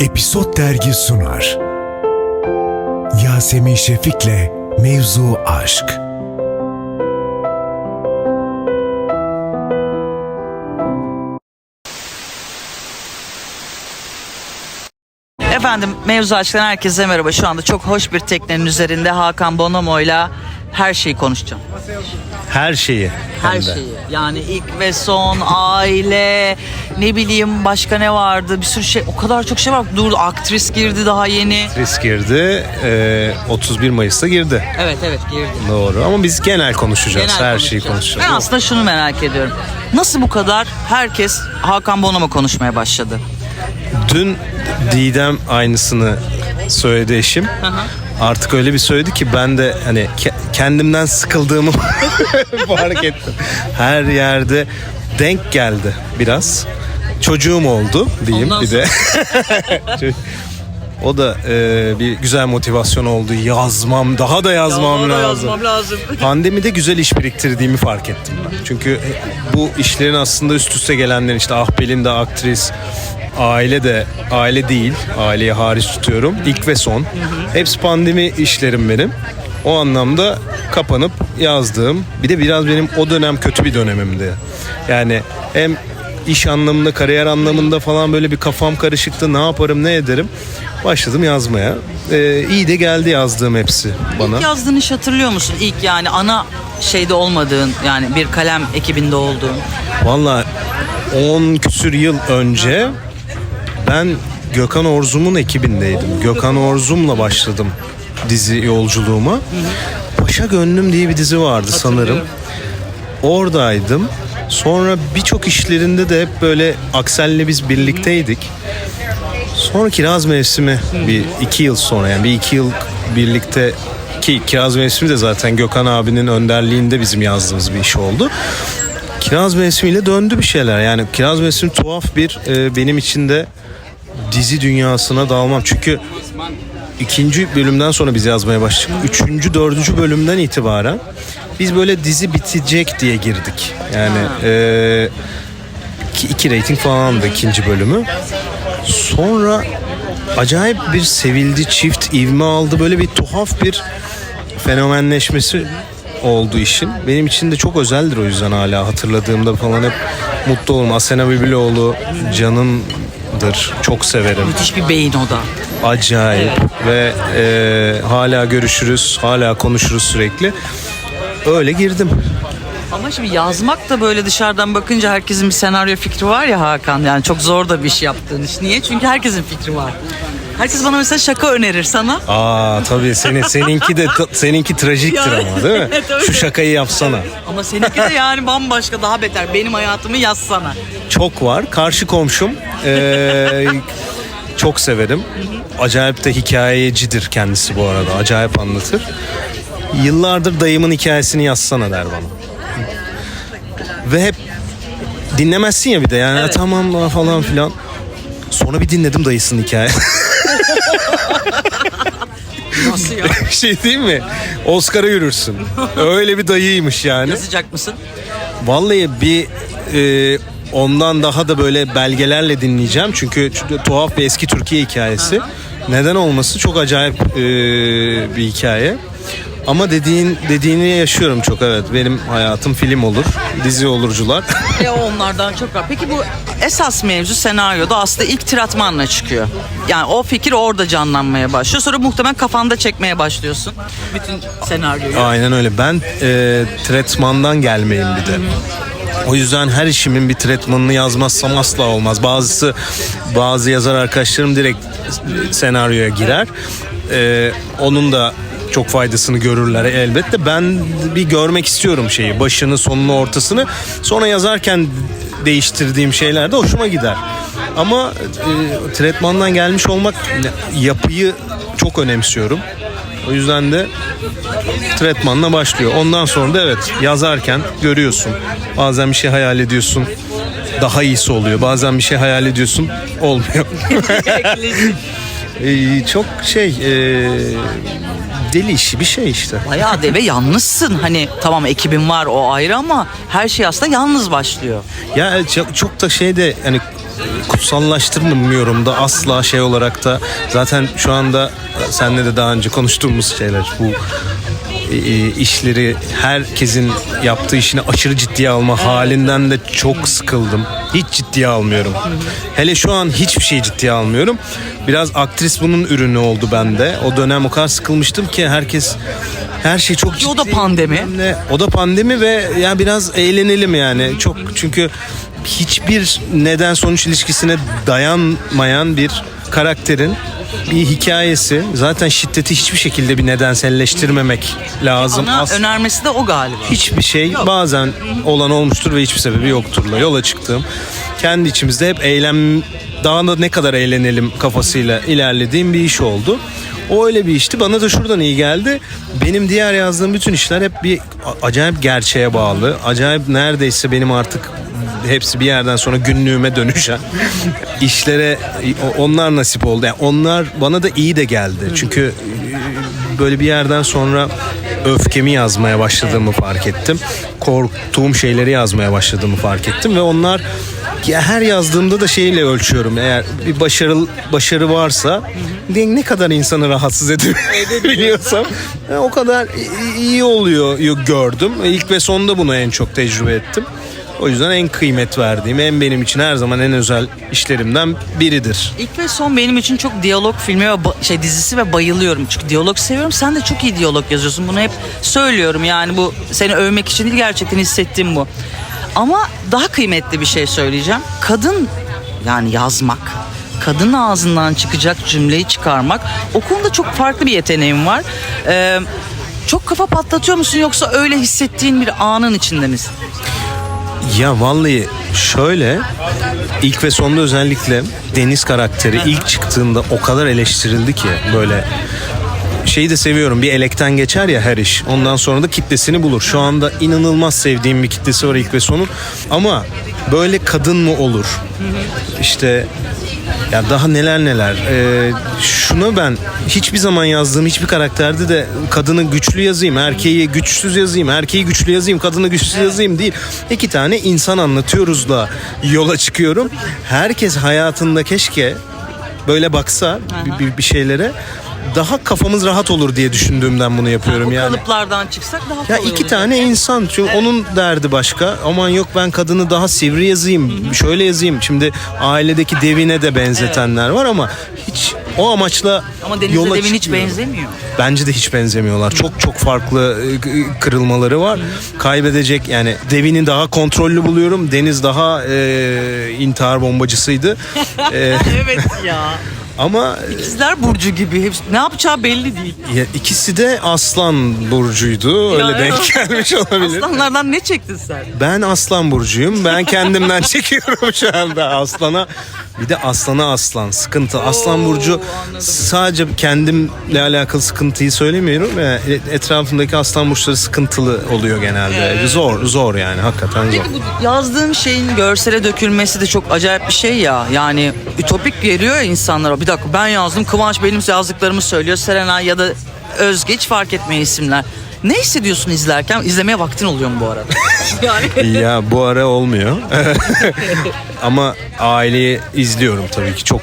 Episod Dergi sunar. Yasemin Şefik'le Mevzu Aşk. Efendim mevzu açılan herkese merhaba. Şu anda çok hoş bir teknenin üzerinde Hakan Bonomo'yla her şeyi konuşacağım. Her şeyi. Her şeyi. Yani ilk ve son, aile, ne bileyim başka ne vardı? Bir sürü şey. O kadar çok şey var. Dur aktris girdi daha yeni. Risk girdi. Ee, 31 Mayıs'ta girdi. Evet evet girdi. Doğru ama biz genel konuşacağız. Genel Her şeyi konuşacağız. Ben aslında şunu merak ediyorum. Nasıl bu kadar herkes Hakan Bonomo konuşmaya başladı? Dün Didem aynısını söyledi eşim. Artık öyle bir söyledi ki ben de hani ke- kendimden sıkıldığımı fark ettim. Her yerde denk geldi biraz. Çocuğum oldu diyeyim Ondan bir de. o da e, bir güzel motivasyon oldu. Yazmam, daha da yazmam da lazım. yazmam lazım. Pandemide güzel iş biriktirdiğimi fark ettim ben. Çünkü bu işlerin aslında üst üste gelenler işte Ahbel'in de aktris, aile de aile değil, aileyi hariç tutuyorum. İlk ve son. Hepsi pandemi işlerim benim. O anlamda kapanıp yazdığım. Bir de biraz benim o dönem kötü bir dönemimdi. Yani hem iş anlamında, kariyer anlamında falan böyle bir kafam karışıktı. Ne yaparım, ne ederim? Başladım yazmaya. Ee, iyi de geldi yazdığım hepsi bana. İlk yazdığın iş hatırlıyor musun? İlk yani ana şeyde olmadığın yani bir kalem ekibinde olduğun. Valla 10 küsür yıl önce ben Gökhan Orzum'un ekibindeydim. Gökhan Orzum'la başladım dizi yolculuğuma. Paşa Gönlüm diye bir dizi vardı sanırım. Oradaydım. Sonra birçok işlerinde de hep böyle Aksel'le biz birlikteydik. Sonra Kiraz Mevsimi bir iki yıl sonra yani bir iki yıl birlikte ki Kiraz Mevsimi de zaten Gökhan abinin önderliğinde bizim yazdığımız bir iş oldu. Kiraz Mevsimi'yle döndü bir şeyler. Yani Kiraz Mevsimi tuhaf bir e, benim için de dizi dünyasına dalmam. Çünkü ikinci bölümden sonra biz yazmaya başladık. Üçüncü, dördüncü bölümden itibaren biz böyle dizi bitecek diye girdik. Yani e, iki, iki rating falandı ikinci bölümü. Sonra acayip bir sevildi çift ivme aldı. Böyle bir tuhaf bir fenomenleşmesi oldu işin. Benim için de çok özeldir o yüzden hala hatırladığımda falan hep mutlu olurum. Asena Bülbüloğlu canımdır. Çok severim. Müthiş bir beyin o da. Acayip ve e, hala görüşürüz, hala konuşuruz sürekli. Öyle girdim. Ama şimdi yazmak da böyle dışarıdan bakınca herkesin bir senaryo fikri var ya Hakan. Yani çok zor da bir iş yaptığın iş. Niye? Çünkü herkesin fikri var. Herkes bana mesela şaka önerir sana. Aa tabii senin seninki de seninki trajiktir Yani, ama değil mi? Şu şakayı yapsana. Ama seninki de yani bambaşka daha beter. Benim hayatımı yazsana. çok var. Karşı komşum eee, çok severim. Acayip de hikayecidir kendisi bu arada. Acayip anlatır. Yıllardır dayımın hikayesini yazsana der bana. Ve hep dinlemezsin ya bir de yani Evet. tamam lan falan filan. Sonra bir dinledim dayısının hikaye. şey değil mi? Oscar'a yürürsün. Öyle bir dayıymış yani. Yazacak mısın? Vallahi bir e, ondan daha da böyle belgelerle dinleyeceğim. Çünkü tuhaf bir eski Türkiye hikayesi. Neden olması çok acayip e, bir hikaye. Ama dediğin dediğini yaşıyorum çok evet. Benim hayatım film olur, dizi olurcular. E onlardan çok var. Peki bu esas mevzu senaryoda aslında ilk tiratmanla çıkıyor. Yani o fikir orada canlanmaya başlıyor. Sonra muhtemelen kafanda çekmeye başlıyorsun. Bütün senaryoyu. Aynen öyle. Ben e, tretmandan gelmeyim bir de. O yüzden her işimin bir tretmanını yazmazsam asla olmaz. Bazısı bazı yazar arkadaşlarım direkt senaryoya girer. E, onun da çok faydasını görürler elbette. Ben bir görmek istiyorum şeyi. Başını, sonunu, ortasını. Sonra yazarken değiştirdiğim şeyler de hoşuma gider. Ama e, tretmandan gelmiş olmak yapıyı çok önemsiyorum. O yüzden de tretmanla başlıyor. Ondan sonra da evet yazarken görüyorsun. Bazen bir şey hayal ediyorsun. Daha iyisi oluyor. Bazen bir şey hayal ediyorsun. Olmuyor. Ee, çok şey e, deli işi bir şey işte. Bayağı de ve yalnızsın. Hani tamam ekibin var o ayrı ama her şey aslında yalnız başlıyor. Ya çok, çok da şey de hani kutsallaştırmıyorum da asla şey olarak da zaten şu anda senle de daha önce konuştuğumuz şeyler bu e, işleri herkesin yaptığı işini aşırı ciddiye alma halinden de çok sıkıldım. Hiç ciddiye almıyorum. Hele şu an hiçbir şeyi ciddiye almıyorum. Biraz aktris bunun ürünü oldu bende. O dönem o kadar sıkılmıştım ki herkes her şey çok ciddi. O da pandemi. O da pandemi ve ya biraz eğlenelim yani. Çok çünkü hiçbir neden sonuç ilişkisine dayanmayan bir karakterin bir hikayesi. Zaten şiddeti hiçbir şekilde bir nedenselleştirmemek lazım. Ana As- önermesi de o galiba. hiçbir şey bazen olan olmuştur ve hiçbir sebebi yokturla yola çıktığım kendi içimizde hep eylem daha da ne kadar eğlenelim kafasıyla ilerlediğim bir iş oldu. O öyle bir işti. Bana da şuradan iyi geldi. Benim diğer yazdığım bütün işler hep bir acayip gerçeğe bağlı. Acayip neredeyse benim artık hepsi bir yerden sonra günlüğüme dönüşen işlere onlar nasip oldu. Yani onlar bana da iyi de geldi. Çünkü e, böyle bir yerden sonra öfkemi yazmaya başladığımı fark ettim. Korktuğum şeyleri yazmaya başladığımı fark ettim ve onlar ya her yazdığımda da şeyle ölçüyorum. Eğer bir başarı başarı varsa ne kadar insanı rahatsız edebiliyorsam e, o kadar iyi oluyor gördüm. İlk ve sonda bunu en çok tecrübe ettim. O yüzden en kıymet verdiğim, en benim için her zaman en özel işlerimden biridir. İlk ve son benim için çok diyalog filmi ve şey dizisi ve bayılıyorum. Çünkü diyalog seviyorum. Sen de çok iyi diyalog yazıyorsun. Bunu hep söylüyorum. Yani bu seni övmek için değil gerçekten hissettiğim bu. Ama daha kıymetli bir şey söyleyeceğim. Kadın yani yazmak, kadın ağzından çıkacak cümleyi çıkarmak. O konuda çok farklı bir yeteneğim var. Ee, çok kafa patlatıyor musun yoksa öyle hissettiğin bir anın içinde misin? Ya vallahi şöyle ilk ve sonda özellikle Deniz karakteri ilk çıktığında o kadar eleştirildi ki böyle şeyi de seviyorum bir elekten geçer ya her iş ondan sonra da kitlesini bulur. Şu anda inanılmaz sevdiğim bir kitlesi var ilk ve sonun ama böyle kadın mı olur? İşte ya daha neler neler. Ee, şunu ben hiçbir zaman yazdığım hiçbir karakterde de kadını güçlü yazayım, erkeği güçsüz yazayım, erkeği güçlü yazayım, kadını güçsüz yazayım değil. İki tane insan anlatıyoruz da yola çıkıyorum. Herkes hayatında keşke böyle baksa bir, bir, bir şeylere daha kafamız rahat olur diye düşündüğümden bunu yapıyorum yani. kalıplardan çıksak daha Ya kolay iki olacak. tane insan çünkü onun derdi başka. Aman yok ben kadını daha sivri yazayım, şöyle yazayım. Şimdi ailedeki devine de benzetenler var ama hiç o amaçla Ama Deniz'le yola Devin hiç benzemiyor. Bence de hiç benzemiyorlar. Çok çok farklı e, kırılmaları var. Kaybedecek yani Devin'i daha kontrollü buluyorum. Deniz daha e, intihar bombacısıydı. E, evet ya. Ama İkizler Burcu gibi. Hepsi, ne yapacağı belli değil. ya, ikisi de Aslan burcuydu. Öyle Ya, denk gelmiş olabilir. Aslanlardan ne çektin sen? Ben aslan burcuyum. Ben kendimden çekiyorum şu anda aslana. Bir de aslana aslan. Sıkıntı. Aslan burcu anladım. sadece kendimle alakalı sıkıntıyı söylemiyorum. Yani etrafındaki aslan burçları sıkıntılı oluyor genelde. Zor, zor yani hakikaten zor. Yazdığın şeyin görsele dökülmesi de çok acayip bir şey ya. Yani ütopik geliyor ya insanlara. Bir dakika ben yazdım Kıvanç benim yazdıklarımı söylüyor. Serenay ya da Özge hiç fark etmeyen isimler. Ne hissediyorsun izlerken? İzlemeye vaktin oluyor mu bu arada? yani ya bu ara olmuyor. Ama aileyi izliyorum tabii ki. Çok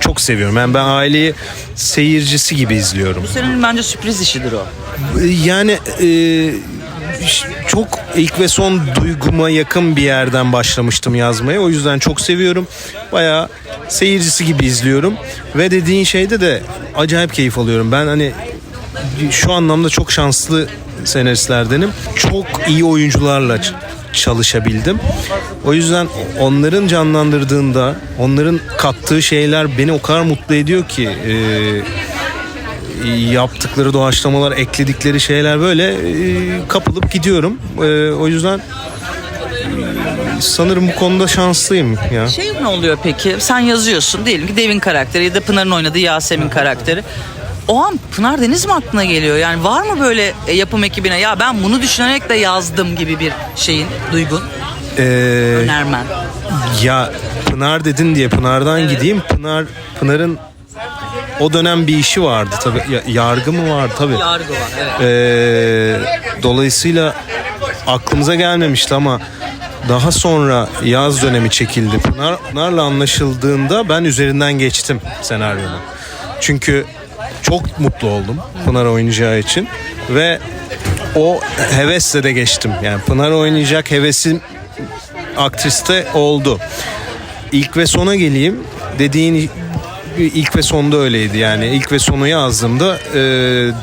çok seviyorum. Yani ben aileyi seyircisi gibi izliyorum. senin bence sürpriz işidir o. Yani e, çok ilk ve son duyguma yakın bir yerden başlamıştım yazmaya. O yüzden çok seviyorum. Bayağı seyircisi gibi izliyorum. Ve dediğin şeyde de acayip keyif alıyorum. Ben hani şu anlamda çok şanslı senaristlerdenim. Çok iyi oyuncularla çalışabildim. O yüzden onların canlandırdığında, onların kattığı şeyler beni o kadar mutlu ediyor ki e, yaptıkları doğaçlamalar, ekledikleri şeyler böyle e, kapılıp gidiyorum. E, o yüzden sanırım bu konuda şanslıyım ya. Şey ne oluyor peki? Sen yazıyorsun diyelim ki Devin karakteri ya da Pınar'ın oynadığı Yasemin karakteri. O an Pınar Deniz mi aklına geliyor? Yani var mı böyle e, yapım ekibine ya ben bunu düşünerek de yazdım gibi bir şeyin, duygun, E, önermen? ya Pınar dedin diye Pınar'dan gideyim. Pınar Pınar'ın o dönem bir işi vardı tabii. Ya- yargı mı vardı tabii. Yargı var evet. Ee, dolayısıyla aklımıza gelmemişti ama Daha sonra yaz dönemi çekildi. Pınar, Pınar'la anlaşıldığında ben üzerinden geçtim senaryonun. Çünkü çok mutlu oldum Pınar oynayacağı için ve o hevesle de geçtim. Yani Pınar oynayacak hevesim aktriste oldu. İlk ve sona geleyim. Dediğin ilk ve sonda öyleydi yani. ilk ve sonu yazdığımda e,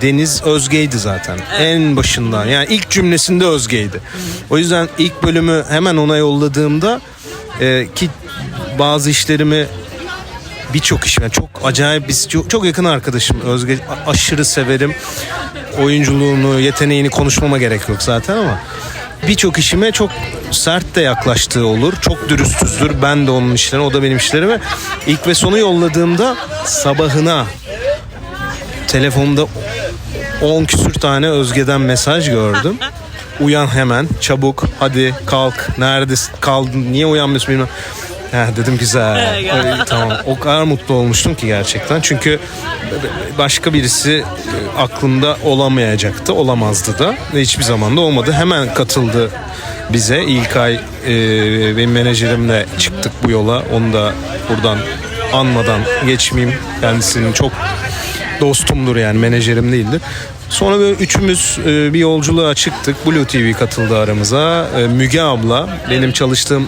Deniz Özge'ydi zaten. En başından. Yani ilk cümlesinde Özge'ydi. O yüzden ilk bölümü hemen ona yolladığımda e, ki bazı işlerimi birçok işime çok acayip biz çok, çok yakın arkadaşım Özge aşırı severim oyunculuğunu yeteneğini konuşmama gerek yok zaten ama birçok işime çok sert de yaklaştığı olur çok dürüsttüzdür ben de onun işlerine o da benim işlerime ilk ve sonu yolladığımda sabahına telefonda 10 küsür tane Özge'den mesaj gördüm. Uyan hemen çabuk hadi kalk neredesin kaldın niye uyanmıyorsun bilmem. Ha, dedim güzel. Ay, tamam. O kadar mutlu olmuştum ki gerçekten. Çünkü başka birisi e, aklımda olamayacaktı. Olamazdı da. Ve hiçbir zaman da olmadı. Hemen katıldı bize. İlkay e, benim menajerimle çıktık bu yola. Onu da buradan anmadan geçmeyeyim. Kendisinin çok dostumdur yani menajerim değildir. Sonra böyle üçümüz e, bir yolculuğa çıktık. Blue TV katıldı aramıza. E, Müge abla benim çalıştığım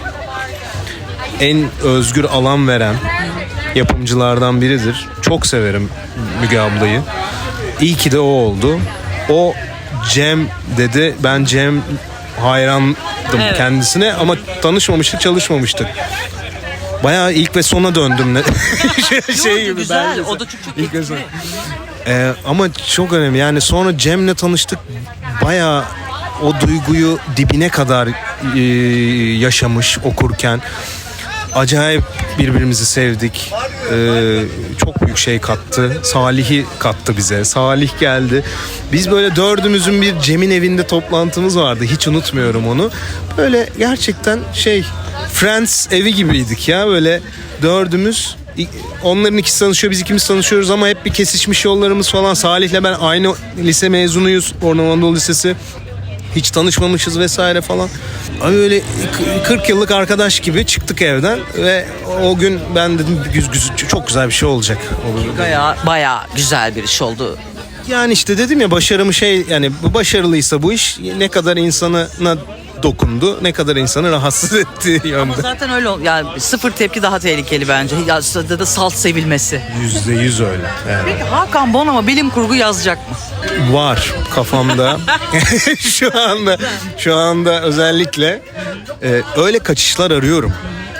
en özgür alan veren yapımcılardan biridir. Çok severim Müge ablayı. İyi ki de o oldu. O Cem dedi. Ben Cem hayrandım Evet. kendisine ama tanışmamıştık, çalışmamıştık. Bayağı ilk ve sona döndüm. ne- şey Yo, güzel. belgesel. O da çok çok İlk ve. Ee, ama çok önemli. Yani sonra Cem'le tanıştık. Bayağı o duyguyu dibine kadar e, yaşamış okurken. Acayip birbirimizi sevdik. Ee, çok büyük şey kattı. Salih'i kattı bize. Salih geldi. Biz böyle dördümüzün bir Cem'in evinde toplantımız vardı. Hiç unutmuyorum onu. Böyle gerçekten şey Friends evi gibiydik ya. Böyle dördümüz Onların ikisi tanışıyor biz ikimiz tanışıyoruz ama hep bir kesişmiş yollarımız falan. Salih'le ben aynı lise mezunuyuz. Orman Anadolu Lisesi. Hiç tanışmamışız vesaire falan. Abi öyle 40 yıllık arkadaş gibi çıktık evden ve o gün ben dedim çok güzel bir şey olacak. Bayağı, bayağı güzel bir iş oldu. Yani işte dedim ya başarımı şey yani başarılıysa bu iş ne kadar insanına dokundu, ne kadar insanı rahatsız ettiği Ama yönde. zaten öyle ol- yani sıfır tepki daha tehlikeli bence. Ya da, salt sevilmesi. Yüzde yüz öyle. Yani. Peki Hakan Bonomo bilim kurgu yazacak mı? var kafamda. şu anda şu anda özellikle e, öyle kaçışlar arıyorum.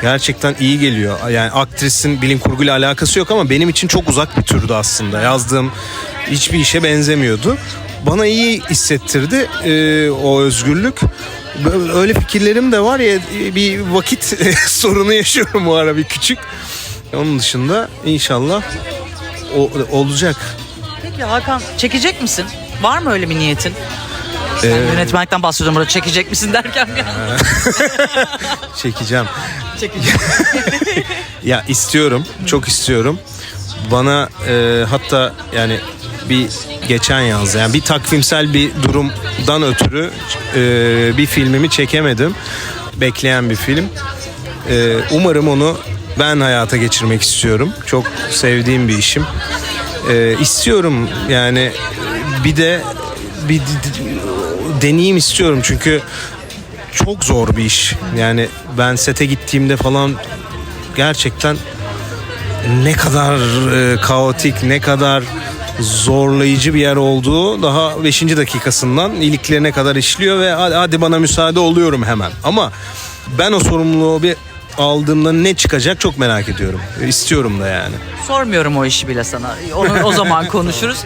Gerçekten iyi geliyor. Yani aktrisin bilim kurguyla alakası yok ama benim için çok uzak bir türdü aslında. Yazdığım hiçbir işe benzemiyordu. Bana iyi hissettirdi e, o özgürlük. Öyle fikirlerim de var ya bir vakit sorunu yaşıyorum bu ara bir küçük. Onun dışında inşallah o, olacak. Peki Hakan çekecek misin? Var mı öyle bir niyetin? Ben yönetmenlikten bahsediyorum burada çekecek misin derken. Çekeceğim. çekeceğim. Ya istiyorum, çok istiyorum. Bana e, hatta yani bir geçen yaz yani bir takvimsel bir durumdan ötürü e, bir filmimi çekemedim. Bekleyen bir film. E, umarım onu ben hayata geçirmek istiyorum. Çok sevdiğim bir işim. E, istiyorum yani bir de bir deneyim istiyorum çünkü çok zor bir iş. Yani ben sete gittiğimde falan gerçekten ne kadar e, kaotik, ne kadar zorlayıcı bir yer olduğu daha 5. dakikasından iliklerine kadar işliyor ve hadi, bana müsaade oluyorum hemen. Ama ben o sorumluluğu bir aldığımda ne çıkacak çok merak ediyorum. İstiyorum da yani. Sormuyorum o işi bile sana. Onu o zaman konuşuruz.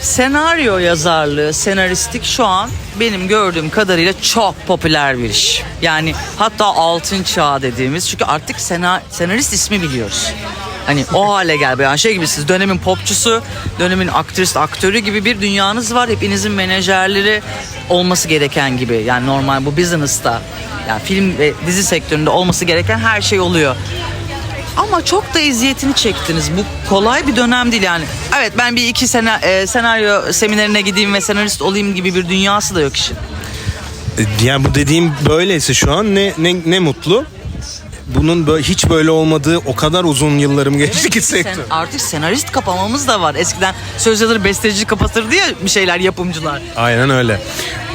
Senaryo yazarlığı, senaristlik şu an benim gördüğüm kadarıyla çok popüler bir iş. Yani hatta altın çağ dediğimiz çünkü artık sena, senarist ismi biliyoruz. Hani o hale gel yani şey gibi siz dönemin popçusu, dönemin aktrist, aktörü gibi bir dünyanız var. Hepinizin menajerleri olması gereken gibi. Yani normal bu business'ta yani film ve dizi sektöründe olması gereken her şey oluyor. Ama çok da eziyetini çektiniz. Bu kolay bir dönem değil yani. Evet ben bir iki sene senaryo seminerine gideyim ve senarist olayım gibi bir dünyası da yok işin. E, Yani bu dediğim böyleyse şu an ne ne, ne mutlu. Bunun böyle, hiç böyle olmadığı o kadar uzun yıllarım geçti ki Sen, sektör. artık senarist kapamamız da var. Eskiden söz yazarı besteci kapatırdı ya bir şeyler yapımcılar. Aynen öyle.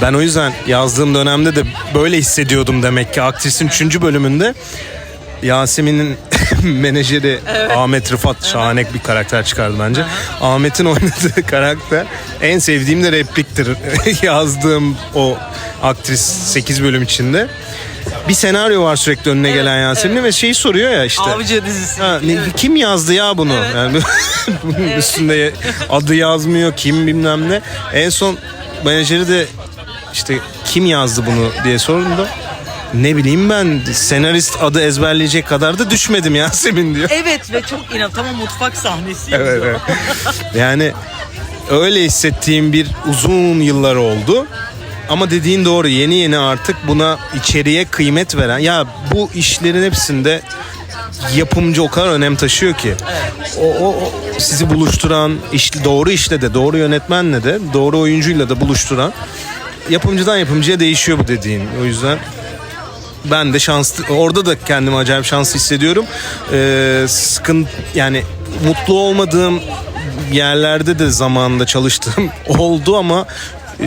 Ben o yüzden yazdığım dönemde de böyle hissediyordum demek ki. Aktrisin 3. bölümünde Yasemin'in menajeri Ahmet Rıfat şahane bir karakter çıkardı bence. Ahmet'in oynadığı karakter en sevdiğim de repliktir. Yazdığım o aktris 8 bölüm içinde. Bir senaryo var sürekli önüne gelen Yasemin'in ve şeyi soruyor ya işte. Avcı dizisi. Ha, ne- kim yazdı ya bunu? Yani bunun üstünde adı yazmıyor, kim bilmem ne. En son menajeri de işte kim yazdı bunu diye sorduğunda ne bileyim ben senarist adı ezberleyecek kadar da düşmedim Yasemin diyor. Evet ve çok inan tamam mutfak sahnesi Evet, evet. Yani öyle hissettiğim bir uzun yıllar oldu. Ama dediğin doğru yeni yeni artık buna içeriye kıymet veren ya bu işlerin hepsinde yapımcı o kadar önem taşıyor ki. O, o, o sizi buluşturan, iş, doğru işle de, doğru yönetmenle de, doğru oyuncuyla da buluşturan yapımcıdan yapımcıya değişiyor bu dediğin. O yüzden ben de şanslı orada da kendimi acayip şanslı hissediyorum. Ee, sıkın yani mutlu olmadığım yerlerde de zamanında çalıştığım oldu ama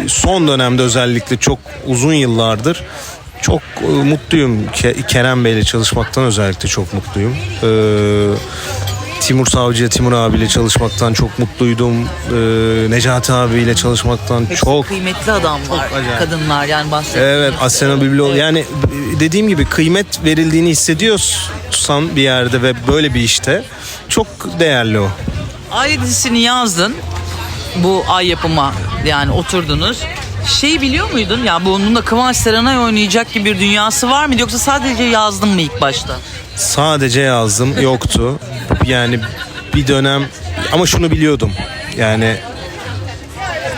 son dönemde özellikle çok uzun yıllardır çok e, mutluyum. Ke- Kerem Bey'le çalışmaktan özellikle çok mutluyum. Ee, Timur Savcı, Timur abiyle çalışmaktan çok mutluydum. Ee, Necati abiyle çalışmaktan Hepsi çok kıymetli adamlar, acayip. kadınlar yani bahsettiğim. Evet Asena Bülbüloğlu yani b- dediğim gibi kıymet verildiğini hissediyorsan bir yerde ve böyle bir işte çok değerli o. Ay dizisini yazdın. Bu ay yapıma yani oturdunuz. Şey biliyor muydun ya bunun da Kıvanç Serenay oynayacak gibi bir dünyası var mıydı yoksa sadece yazdın mı ilk başta? Sadece yazdım yoktu. Yani bir dönem ama şunu biliyordum. Yani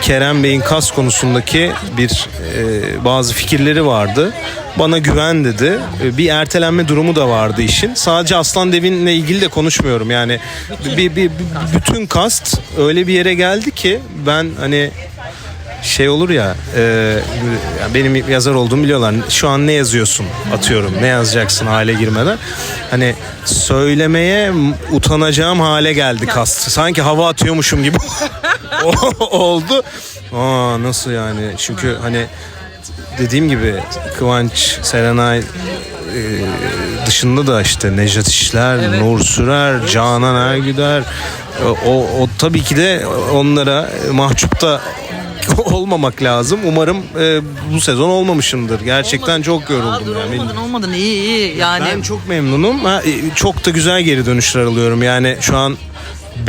Kerem Bey'in kas konusundaki bir e, bazı fikirleri vardı. Bana güven dedi. E, bir ertelenme durumu da vardı işin. Sadece Aslan Devin'le ilgili de konuşmuyorum. Yani bir, bir, bir- bütün kast öyle bir yere geldi ki ben hani şey olur ya e, benim yazar olduğumu biliyorlar. Şu an ne yazıyorsun atıyorum. Ne yazacaksın hale girmeden. Hani söylemeye utanacağım hale geldi kast. Sanki hava atıyormuşum gibi oldu. Aa nasıl yani? Çünkü hani dediğim gibi Kıvanç, Serenay e, dışında da işte Nejat İşler, Nur Sürer, Canan Ergüder o, o tabii ki de onlara mahcup da olmamak lazım. Umarım e, bu sezon olmamışımdır. Gerçekten çok Aa, yoruldum. dur yani. olmadın olmadın iyi iyi yani. Ben çok memnunum. Ha, e, çok da güzel geri dönüşler alıyorum. Yani şu an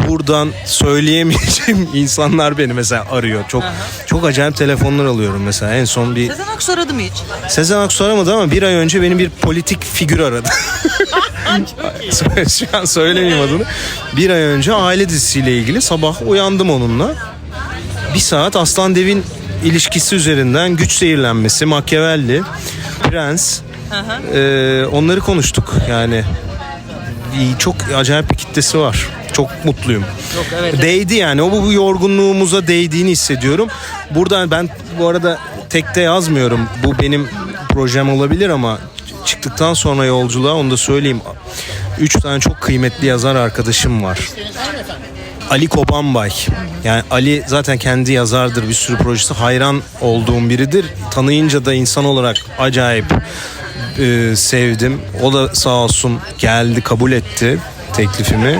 buradan söyleyemeyeceğim insanlar beni mesela arıyor. Çok çok acayip telefonlar alıyorum mesela. En son bir Sezen Aksu aradı mı hiç? Sezen Aksu aramadı ama bir ay önce beni bir politik figür aradı. Şu an söylemeyeyim adını. Bir ay önce aile dizisiyle ilgili sabah uyandım onunla. Bir saat Aslan Devin ilişkisi üzerinden güç zehirlenmesi, Machiavelli, Prens eee, onları konuştuk yani. Çok acayip bir kitlesi var. Çok mutluyum. Yok evet. Değdi yani. O bu, bu yorgunluğumuza değdiğini hissediyorum. Burada ben bu arada tekte yazmıyorum. Bu benim projem olabilir ama çıktıktan sonra yolculuğa onu da söyleyeyim. Üç tane çok kıymetli yazar arkadaşım var. Ali Kobanbay. Yani Ali zaten kendi yazardır bir sürü projesi. Hayran olduğum biridir. Tanıyınca da insan olarak acayip e, sevdim. O da sağ olsun geldi kabul etti teklifimi.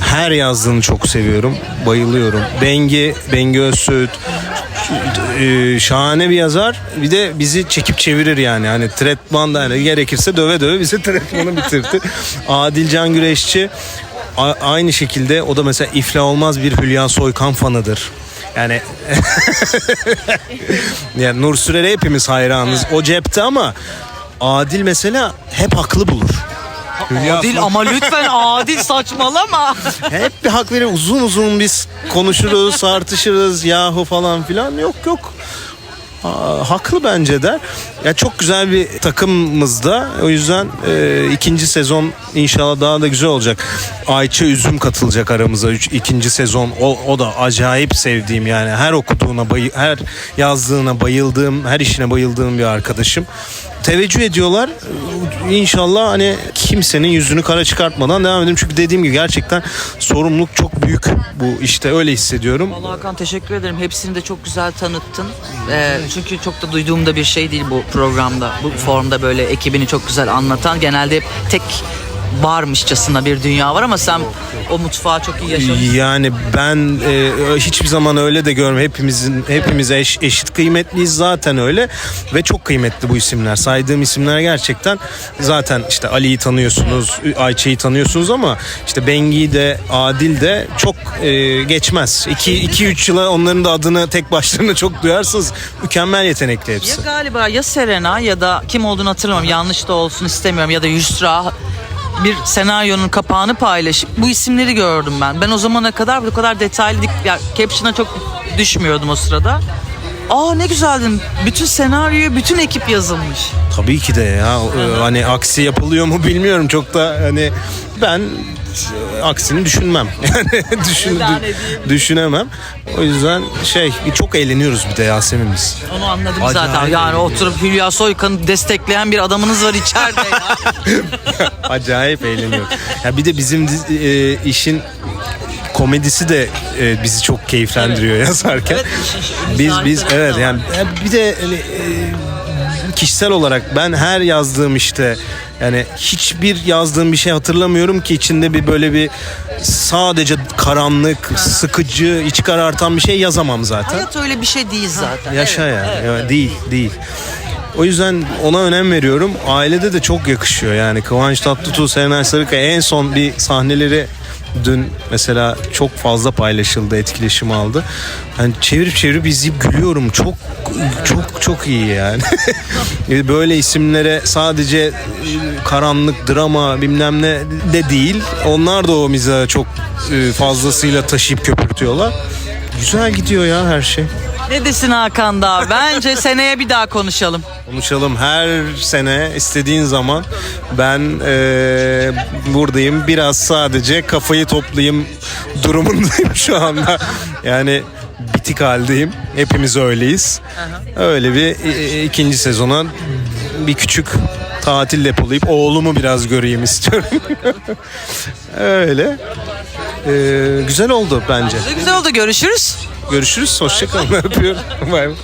Her yazdığını çok seviyorum. Bayılıyorum. Bengi, Bengi Özsüt e, şahane bir yazar. Bir de bizi çekip çevirir yani. Hani tretman da hani gerekirse döve döve bizi tretmanı bitirdi. Adil Can Güreşçi a- aynı şekilde o da mesela iflah olmaz bir Hülya Soykan fanıdır. Yani yani Nur Sürer'e hepimiz hayranız. O cepte ama Adil mesela hep haklı bulur. Hülya Adil ama lütfen adil saçmalama. hep bir hak verir. Uzun uzun biz konuşuruz, tartışırız yahu falan filan. Yok yok. Haklı bence der. Ya çok güzel bir takımımızda. O yüzden e, ikinci sezon inşallah daha da güzel olacak. Ayça Üzüm katılacak aramıza üç, ikinci sezon. O, o da acayip sevdiğim yani her okuduğuna bayı, her yazdığına bayıldığım, her işine bayıldığım bir arkadaşım. Teveccüh ediyorlar. İnşallah hani kimsenin yüzünü kara çıkartmadan devam edelim. Çünkü dediğim gibi gerçekten sorumluluk çok büyük bu işte öyle hissediyorum. Vallahi Hakan teşekkür ederim. Hepsini de çok güzel tanıttın. Ee, çünkü çok da duyduğum da bir şey değil bu programda. Bu formda böyle ekibini çok güzel anlatan. Genelde hep tek varmışçasına bir dünya var ama sen o mutfağı çok iyi yaşamışsın. Yani ben e, hiçbir zaman öyle de görmem. Hepimizin hepimiz eş, eşit kıymetliyiz zaten öyle ve çok kıymetli bu isimler. Saydığım isimler gerçekten zaten işte Ali'yi tanıyorsunuz, Ayça'yı tanıyorsunuz ama işte Bengi'yi de Adil de çok e, geçmez. 2 2 3 yıla onların da adını tek başlarına çok duyarsınız. Mükemmel yetenekli Ya hepsi. galiba ya Serena ya da kim olduğunu hatırlamıyorum. Yanlış da olsun istemiyorum ya da Yusra bir senaryonun kapağını paylaşıp bu isimleri gördüm ben. Ben o zamana kadar bu kadar detaylı dik- ya caption'a çok düşmüyordum o sırada. Aa ne güzel dedim. Bütün senaryoyu bütün ekip yazılmış. Tabii ki de ya. Ee, Hani aksi yapılıyor mu bilmiyorum. Çok da hani ben e, aksini düşünmem. Yani düşün, edeyim? düşünemem. O yüzden şey çok eğleniyoruz bir de Yasemin biz. Onu anladım Acayip zaten. Yani eğleniyor. oturup Hülya Soykan'ı destekleyen bir adamınız var içeride ya. Acayip eğleniyoruz. Ya bir de bizim dizi- e, işin komedisi de e, bizi çok keyiflendiriyor yazarken. Evet, işin- işin biz biz evet yani bir de hani, e, kişisel olarak ben her yazdığım işte yani hiçbir yazdığım bir şey hatırlamıyorum ki içinde bir böyle bir sadece karanlık, sıkıcı, iç karartan bir şey yazamam zaten. Hayat öyle bir şey değil zaten. Yaşa Evet, ya. evet, Ya evet. Değil, değil. O yüzden ona önem veriyorum. Ailede de çok yakışıyor yani. Kıvanç Tatlıtuğ, Serenay Sarıkaya en son bir sahneleri dün mesela çok fazla paylaşıldı, etkileşim aldı. Yani çevirip çevirip izleyip gülüyorum. Çok çok çok iyi yani. Böyle isimlere sadece e, karanlık, drama bilmem ne de değil. Onlar da o mizahı çok e, fazlasıyla taşıyıp köpürtüyorlar. Güzel gidiyor ya her şey. Ne desin Hakan daha? Bence seneye bir daha konuşalım. Konuşalım. Her sene istediğin zaman ben eee, buradayım. Biraz sadece kafayı toplayayım durumundayım şu anda. Yani bitik haldeyim. Hepimiz öyleyiz. Öyle bir e, ikinci sezona bir küçük tatil depolayıp oğlumu biraz göreyim istiyorum. Öyle. Eee, güzel oldu bence. Güzel oldu. Görüşürüz. Görüşürüz hoşçakalın öpüyorum. Bay bay.